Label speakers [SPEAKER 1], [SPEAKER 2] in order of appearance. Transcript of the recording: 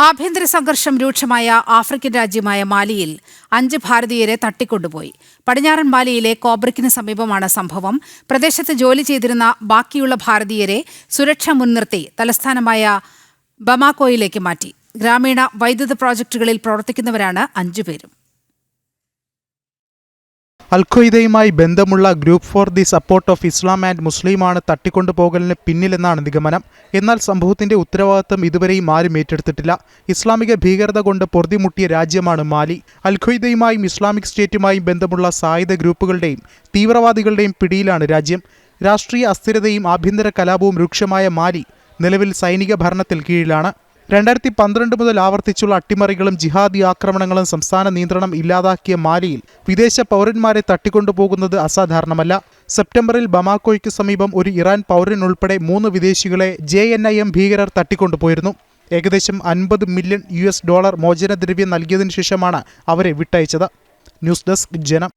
[SPEAKER 1] ആഭ്യന്തര സംഘർഷം രൂക്ഷമായ ആഫ്രിക്കൻ രാജ്യമായ മാലിയിൽ അഞ്ച് ഭാരതീയരെ തട്ടിക്കൊണ്ടുപോയി. പടിഞ്ഞാറൻ മാലിയിലെ കോബ്രിക്കിന് സമീപമാണ് സംഭവം. പ്രദേശത്ത് ജോലി ചെയ്തിരുന്ന ബാക്കിയുള്ള ഭാരതീയരെ സുരക്ഷ മുൻനിർത്തി തലസ്ഥാനമായ ബമാക്കോയിലേക്ക് മാറ്റി. ഗ്രാമീണ വൈദ്യുത പ്രോജക്ടുകളിൽ പ്രവർത്തിക്കുന്നവരാണ് അഞ്ചുപേരും.
[SPEAKER 2] അൽഖ്വയ്ദയുമായി ബന്ധമുള്ള group for the support of Islam and മുസ്ലിമാണ് തട്ടിക്കൊണ്ടുപോകലിന് പിന്നിലെന്നാണ് നിഗമനം. എന്നാൽ സംഭവത്തിന്റെ ഉത്തരവാദിത്തം ഇതുവരെയും ആരും ഏറ്റെടുത്തിട്ടില്ല. ഇസ്ലാമിക ഭീകരത കൊണ്ട് പൊറുതിമുട്ടിയ രാജ്യമാണ് മാലി. അൽഖ്വയ്ദയുമായും ഇസ്ലാമിക് സ്റ്റേറ്റുമായും ബന്ധമുള്ള സായുധ ഗ്രൂപ്പുകളുടെയും തീവ്രവാദികളുടെയും പിടിയിലാണ് രാജ്യം. രാഷ്ട്രീയ അസ്ഥിരതയും ആഭ്യന്തര കലാപവും രൂക്ഷമായ മാലി നിലവിൽ സൈനിക ഭരണത്തിൽ കീഴിലാണ്. രണ്ടായിരത്തി പന്ത്രണ്ട് മുതൽ ആവർത്തിച്ചുള്ള അട്ടിമറികളും ജിഹാദി ആക്രമണങ്ങളും സംസ്ഥാന നിയന്ത്രണം ഇല്ലാതാക്കിയ മാലിയിൽ വിദേശ പൗരന്മാരെ തട്ടിക്കൊണ്ടുപോകുന്നത് അസാധാരണമല്ല. സെപ്റ്റംബറിൽ ബമാക്കോയ്ക്ക് സമീപം ഒരു ഇറാൻ പൗരൻ ഉൾപ്പെടെ മൂന്ന് വിദേശികളെ ജെ എൻ ഐ എം ഭീകരർ തട്ടിക്കൊണ്ടുപോയിരുന്നു. ഏകദേശം അൻപത് മില്യൺ യു എസ് ഡോളർ മോചനദ്രവ്യം നൽകിയതിനു ശേഷമാണ് അവരെ വിട്ടയച്ചത്. ന്യൂസ് ഡെസ്ക് ജനം.